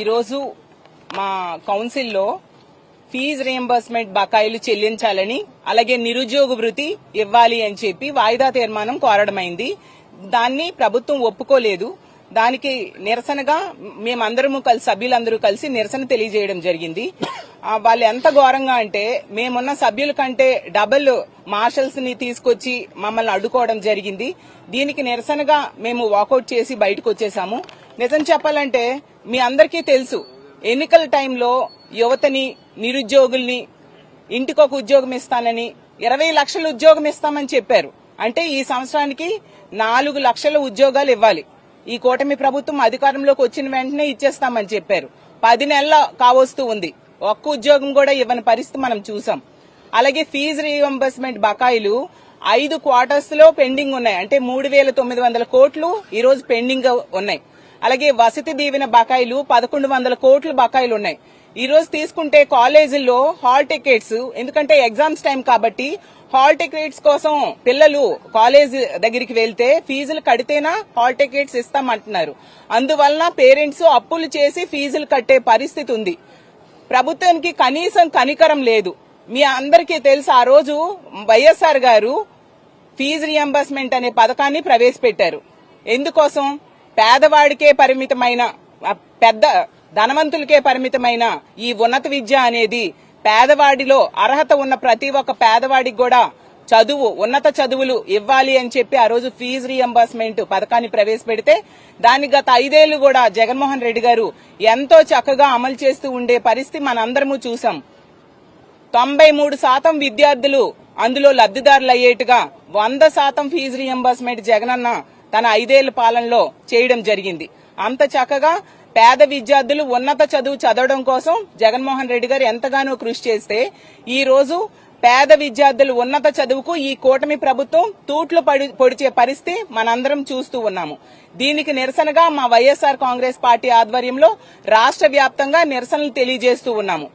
ఈరోజు మా కౌన్సిల్లో ఫీజు రియంబర్స్మెంట్ బకాయిలు చెల్లించాలని అలాగే నిరుద్యోగ వృత్తి ఇవ్వాలి అని చెప్పి వాయిదా తీర్మానం కోరడమైంది దాన్ని ప్రభుత్వం ఒప్పుకోలేదు. దానికి నిరసనగా మేమందరము కలిసి సభ్యులందరూ కలిసి నిరసన తెలియజేయడం జరిగింది. వాళ్ళు ఎంత ఘోరంగా అంటే మేమున్న సభ్యుల కంటే డబుల్ మార్షల్స్ని తీసుకొచ్చి మమ్మల్ని అడ్డుకోవడం జరిగింది. దీనికి నిరసనగా మేము వాకౌట్ చేసి బయటకు వచ్చేసాము. నిజం చెప్పాలంటే మీ అందరికీ తెలుసు ఎన్నికల టైంలో యువతని నిరుద్యోగుల్ని ఇంటికి ఒక ఉద్యోగం ఇస్తానని ఇరవై లక్షల ఉద్యోగం ఇస్తామని చెప్పారు. అంటే ఈ సంవత్సరానికి నాలుగు లక్షల ఉద్యోగాలు ఇవ్వాలి. ఈ కూటమి ప్రభుత్వం అధికారంలోకి వచ్చిన వెంటనే ఇచ్చేస్తామని చెప్పారు. పది నెలల కావస్తూ ఉంది. ఒక్క ఉద్యోగం కూడా ఇవ్వని పరిస్థితి మనం చూసాం. అలాగే ఫీజు రీఎంబర్స్మెంట్ బకాయిలు ఐదు క్వార్టర్స్లో పెండింగ్ ఉన్నాయి. అంటే మూడు వేల తొమ్మిది వందల కోట్లు ఈ రోజు పెండింగ్ ఉన్నాయి. అలాగే వసతి దీవెన బకాయిలు పదకొండు వందల కోట్లు బకాయిలు ఉన్నాయి ఈ రోజు తీసుకుంటే కాలేజీల్లో హాల్ టికెట్స్ ఎందుకంటే ఎగ్జామ్స్ టైం కాబట్టి హాల్ టికెట్స్ కోసం పిల్లలు కాలేజ్ దగ్గరికి వెళ్తే ఫీజులు కడితేనా హాల్ టికెట్స్ ఇస్తామంటున్నారు. అందువలన పేరెంట్స్ అప్పులు చేసి ఫీజులు కట్టే పరిస్థితి ఉంది. ప్రభుత్వానికి కనీసం కనికరం లేదు. మీ అందరికీ తెలుసు ఆ రోజు వైఎస్ఆర్ గారు ఫీజు రియంబర్స్మెంట్ అనే పథకాన్ని ప్రవేశపెట్టారు. ఎందుకోసం? పేదవాడికే పరిమితమైన పెద్ద ధనవంతులకే పరిమితమైన ఈ ఉన్నత విద్య అనేది పేదవాడిలో అర్హత ఉన్న ప్రతి ఒక్క పేదవాడికి కూడా చదువు ఉన్నత చదువులు ఇవ్వాలి అని చెప్పి ఆ రోజు ఫీజు రీఎంబర్స్మెంట్ పథకాన్ని ప్రవేశపెడితే దాని గత ఐదేళ్ళు కూడా జగన్మోహన్ రెడ్డి గారు ఎంతో చక్కగా అమలు చేస్తూ ఉండే పరిస్థితి మనందరము చూసాం. తొంభై మూడు శాతం విద్యార్థులు అందులో లబ్దిదారులు అయ్యేట్టుగా వంద శాతం ఫీజు రీఎంబర్స్మెంట్ జగనన్న తన ఐదేళ్ళ పాలనలో చేయడం జరిగింది. అంత చక్కగా పేద విద్యార్థులు ఉన్నత చదువు చదవడం కోసం జగన్మోహన్ రెడ్డి గారు ఎంతగానో కృషి చేస్తే ఈ రోజు పేద విద్యార్థులు ఉన్నత చదువుకు ఈ కూటమి ప్రభుత్వం తూట్లు పడి పొడిచే పరిస్థితి మనందరం చూస్తూ ఉన్నాము. దీనికి నిరసనగా మా వైఎస్ఆర్ కాంగ్రెస్ పార్టీ ఆధ్వర్యంలో రాష్ట్ర వ్యాప్తంగా నిరసనలు తెలియజేస్తూ ఉన్నాము.